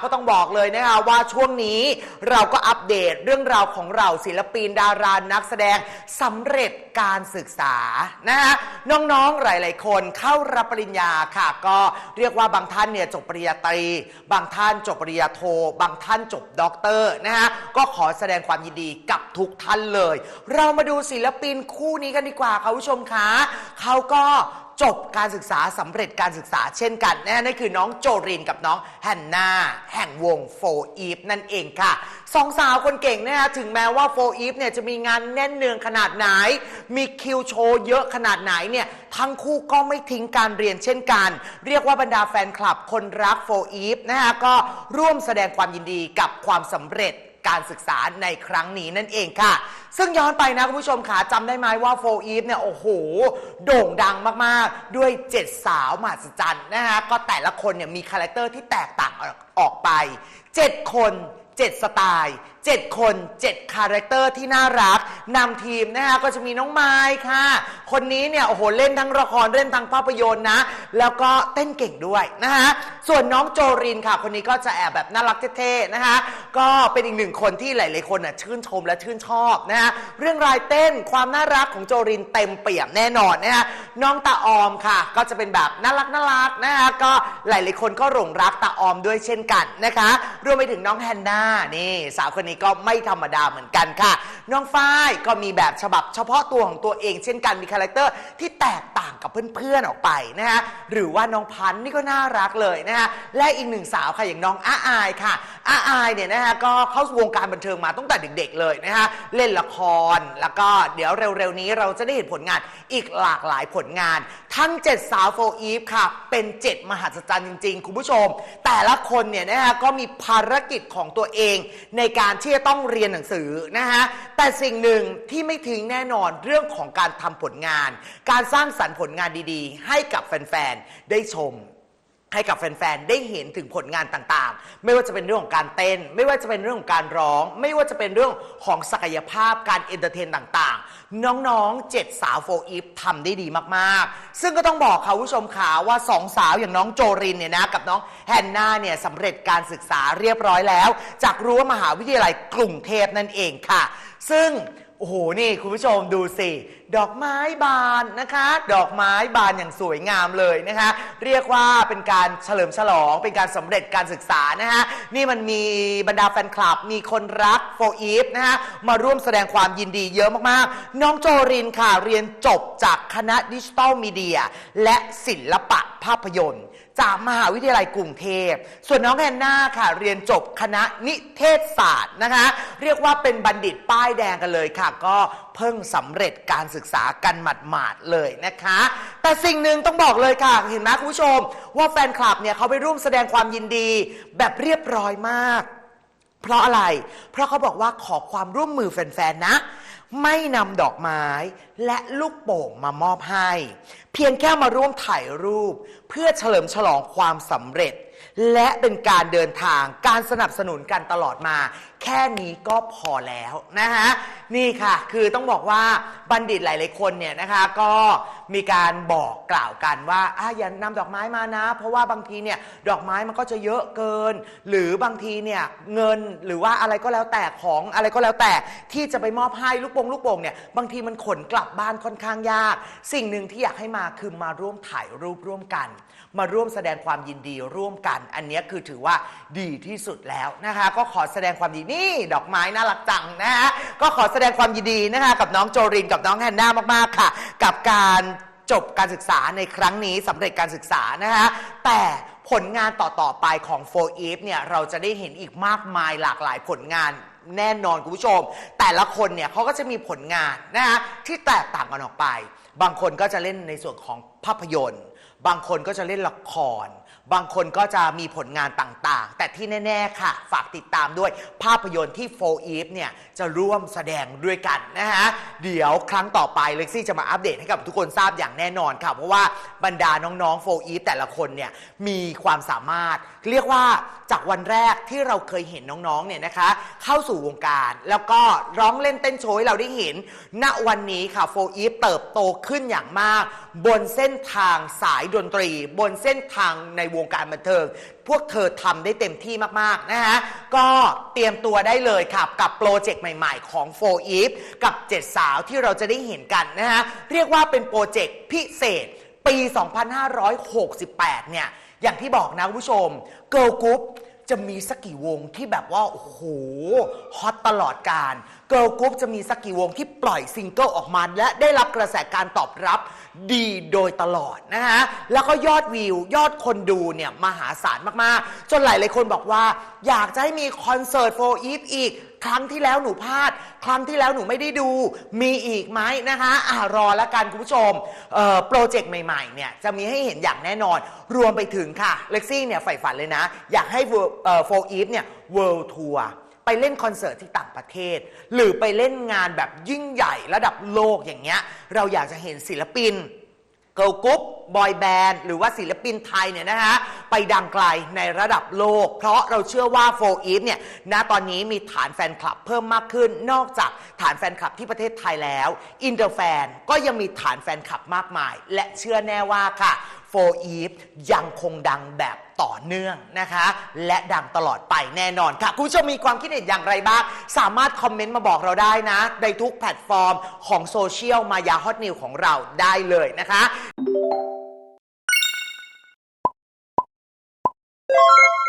ก็ต้องบอกเลยนะคะว่าช่วงนี้เราก็อัปเดตเรื่องราวของเราศิลปินดารานักแสดงสำเร็จการศึกษานะคะน้องๆหลาย ๆ คนเข้ารับปริญญาค่ะ ก็เรียกว่าบางท่านเนี่ยจบปริญญาตรี บางท่านจบปริญญาโท บางท่านจบด็อกเตอร์นะคะก็ขอแสดงความยินดีกับทุกท่านเลย เรามาดูศิลปินคู่นี้กันดีกว่าค่ะผู้ชมคะเขาก็ จบการศึกษาสำเร็จการศึกษาเช่นกันนะนั่นคือน้องโจรินกับน้องแฮนนาแห่งวงโฟอีฟนั่นเองค่ะสองสาวคนเก่งนะฮะถึงแม้ว่าโฟอีฟเนี่ยจะมีงานแน่นเนืองขนาดไหน มีคิวโชว์เยอะขนาดไหนเนี่ยทั้งคู่ก็ไม่ทิ้งการเรียนเช่นกัน เรียกว่าบรรดาแฟนคลับคนรักโฟอีฟนะฮะก็ร่วมแสดงความยินดีกับความสำเร็จ การศึกษาในครั้งนี้นั่นเองค่ะ ซึ่งย้อนไปนะคุณผู้ชมขาจำได้ไหมว่าโฟอีฟเนี่ยโอ้โห โด่งดังมากๆ ด้วยเจ็ดสาวมหัศจรรย์นะฮะก็แต่ละคนเนี่ยมีคาแรคเตอร์ที่แตกต่างออกออกไป 7 คน 7 สไตล์ 7 คน 7 คาแรคเตอร์ที่น่ารักนำทีมนะคะก็จะมีน้องไม้ค่ะ คนนี้เนี่ยโอ้โหเล่นทั้งละครเล่นทั้งภาพยนตร์นะ แล้วก็เต้นเก่งด้วยนะคะส่วนน้องโจรินค่ะ คนนี้ก็จะแอบแบบน่ารักเท่ๆนะคะก็เป็นอีกหนึ่งคนที่หลายๆคนน่ะชื่นชมและชื่นชอบนะคะเรื่องรายเต้นความน่ารักของโจรินเต็มเปี่ยมแน่นอนนะคะน้องตาออมค่ะ ก็จะเป็นแบบน่ารักน่ารักนะคะก็หลายๆคนก็หลงรักตาออมด้วยเช่นกันนะคะรวมไปถึงน้องแฮนนานี่สาวคนนี้ก็ไม่ธรรมดาเหมือนกันค่ะ น้องฝ้ายก็มีแบบฉบับเฉพาะตัวของตัวเอง เช่นกันมีคาแรคเตอร์ที่แตกต่างกับเพื่อนๆออกไปนะคะหรือว่าน้องพันธ์นี่ก็น่ารักเลยนะคะและอีกหนึ่งสาวค่ะอย่างน้องอาอายค่ะอาอายเนี่ยนะคะก็เข้าสู่วงการบันเทิงมาตั้งแต่เด็ก ๆ เลยนะคะเล่นละครแล้วก็เดี๋ยวเร็วๆนี้เราจะได้เห็นผลงานอีกหลากหลายผลงาน ทั้ง 7 สาวโฟอีฟค่ะ เป็น 7 มหัศจรรย์จริง ๆ คุณผู้ชม แต่ละคนเนี่ยนะคะก็มีภารกิจของตัวเองในการที่จะต้องเรียนหนังสือนะคะแต่สิ่งหนึ่งที่ไม่ทิ้งแน่นอนเรื่องของการทำผลงาน การสร้างสรรค์ผลงานดีๆ ให้กับแฟนๆได้ชมให้กับแฟน ๆ ได้เห็นถึงผลงานต่างๆ ไม่ว่าจะเป็นเรื่องของการเต้น ไม่ว่าจะเป็นเรื่องของการร้อง ไม่ว่าจะเป็นเรื่องของศักยภาพการเอนเตอร์เทนต่างๆ น้องๆ 7 สาวโฟอีฟทำได้ดีมากๆ ซึ่งก็ต้องบอกค่ะคุณผู้ชมขาว่า 2 สาวอย่างน้องโจรินเนี่ยนะกับน้องแฮนนาเนี่ยสำเร็จการศึกษาเรียบร้อยแล้ว จากรั้วมหาวิทยาลัยกรุงเทพนั่นเองค่ะ ซึ่ง อ้โห นี่คุณผู้ชมดูสิ ดอกไม้บานนะคะ ดอกไม้บานอย่างสวยงามเลยนะคะ เรียกว่าเป็นการเฉลิมฉลอง เป็นการสำเร็จการศึกษานะคะนี่มันมีบรรดาแฟนคลับ มีคนรักโฟอีฟนะคะมาร่วมแสดงความยินดีเยอะมากๆ น้องโจรินค่ะ เรียนจบจากคณะดิจิตอลมีเดีย และศิลปะ ภาพยนตร์ จากมหาวิทยาลัยกรุงเทพ ส่วนน้องแอนนาค่ะ เรียนจบคณะนิเทศศาสตร์นะคะ เรียกว่าเป็นบัณฑิตป้ายแดงกันเลยค่ะ ก็เพิ่งสำเร็จการศึกษากันหมาดๆเลยนะคะ แต่สิ่งหนึ่งต้องบอกเลยค่ะ เห็นไหมคุณผู้ชม ว่าแฟนคลับเนี่ยเขาไปร่วมแสดงความยินดีแบบเรียบร้อยมาก เพราะอะไร เพราะเขาบอกว่าขอความร่วมมือแฟนๆนะ ไม่นำดอกไม้และลูกโป่งมามอบให้ เพียงแค่มาร่วมถ่ายรูป เพื่อเฉลิมฉลองความสำเร็จ และเป็นการเดินทางการสนับสนุนกันตลอดมา แค่นี้ก็พอแล้วนะคะนี่ค่ะ คือต้องบอกว่าบัณฑิตหลาย ๆ คนเนี่ยนะคะก็มีการบอกกล่าวกันว่าอะอย่านำดอกไม้มานะ เพราะว่าบางทีเนี่ยดอกไม้มันก็จะเยอะเกิน หรือบางทีเนี่ยเงินหรือว่าอะไรก็แล้วแต่ของอะไรก็แล้วแต่ที่จะไปมอบให้ลูกโป่งลูกโป่งเนี่ยบางทีมันขนกลับบ้านค่อนข้างยาก สิ่งหนึ่งที่อยากให้มาคือมาร่วมถ่ายรูปร่วมกัน มาร่วมแสดงความยินดีร่วมกันอันนี้คือถือว่าดีที่สุดแล้วนะคะ ก็ขอแสดงความยินดีนี่ดอกไม้น่ารักจังนะฮะก็ขอแสดงความยินดีนะคะกับน้องโจรินกับน้องแฮนนามากๆค่ะ กับการจบการศึกษาในครั้งนี้สำเร็จการศึกษานะคะแต่ผลงานต่อ ๆ ไปของโฟอีฟเนี่ยเราจะได้เห็นอีกมากมายหลากหลายผลงานแน่นอนคุณผู้ชม แต่ละคนเนี่ยเขาก็จะมีผลงานนะคะที่แตกต่างกันออกไป บางคนก็จะเล่นในส่วนของภาพยนตร์ บางคนก็จะเล่นละคร บางคนก็จะมีผลงานต่างๆ แต่ที่แน่ ๆ ค่ะ ฝากติดตามด้วยภาพยนตร์ที่โฟอีฟเนี่ย จะร่วมแสดงด้วยกันนะฮะ เดี๋ยวครั้งต่อไปเล็กซี่จะมาอัปเดตให้กับทุกคนทราบอย่างแน่นอนค่ะ เพราะว่าบรรดาน้องๆโฟอีฟแต่ละคนเนี่ย มีความสามารถ เรียกว่าจากวันแรกที่เราเคยเห็นน้องๆเนี่ยนะคะ เข้าสู่วงการ แล้วก็ร้องเล่นเต้นโชว์ให้เราได้เห็นณวันนี้ค่ะโฟอีฟเติบโตขึ้นอย่างมาก บนเส้นทางสายดนตรี บนเส้นทางในวงการบันเทิง พวกเธอทำได้เต็มที่มาก ๆ นะฮะ ก็เตรียมตัวได้เลยครับกับโปรเจกต์ใหม่ๆ ของโฟอีฟกับ 7 สาวที่เราจะได้เห็นกันนะฮะ เรียกว่าเป็นโปรเจกต์พิเศษปี 2568 เนี่ย อย่างที่บอกนะคุณผู้ชมเกิร์ลกรุ๊ป จะมีสักกี่วงที่แบบว่า โอ้โห ฮอตตลอดการ เกิร์ลกรุ๊ปจะมีสักกี่วงที่ปล่อยซิงเกิลออกมา และได้รับกระแสการตอบรับดีโดยตลอดนะฮะ แล้วก็ยอดวิวยอดคนดูเนี่ยมหาศาลมากๆ จนหลายๆคนบอกว่า อยากจะให้มีคอนเสิร์ตโฟอีฟอีก ครั้งที่แล้วหนูพลาด ครั้งที่แล้วหนูไม่ได้ดู มีอีกไหมนะคะอ่ารอล้วกันคุณผู้ชมโปรเจกต์ใหม่ๆเนี่ยจะมีให้เห็นอย่างแน่นอน รวมไปถึงค่ะเล็กซี่เนี่ยใฝ่ฝันเลยนะ อยากให้โฟอีฟเนี่ยเวิลด์ทัวร์ไปเล่นคอนเสิร์ตที่ต่างประเทศ หรือไปเล่นงานแบบยิ่งใหญ่ระดับโลกอย่างเงี้ยเราอยากจะเห็นศิลปินเกิร์ลกรุ๊ปบอยแบนด์หรือว่าศิลปินไทยเนี่ยนะฮะไปดังไกลในระดับโลก เพราะเราเชื่อว่าโฟอีฟเนี่ยณตอนนี้มีฐานแฟนคลับเพิ่มมากขึ้นนอกจากฐานแฟนคลับที่ประเทศไทยแล้ว อินเตอร์แฟนก็ยังมีฐานแฟนคลับมากมาย และเชื่อแน่ว่าค่ะโฟอีฟยังคงดังแบบต่อเนื่องนะคะ และดังตลอดไปแน่นอนค่ะ คุณผู้ชมมีความคิดเห็นอย่างไรบ้าง สามารถคอมเมนต์มาบอกเราได้นะ ในทุกแพลตฟอร์มของโซเชียลมายาฮอตนิวของเราได้เลยนะคะ Thank you.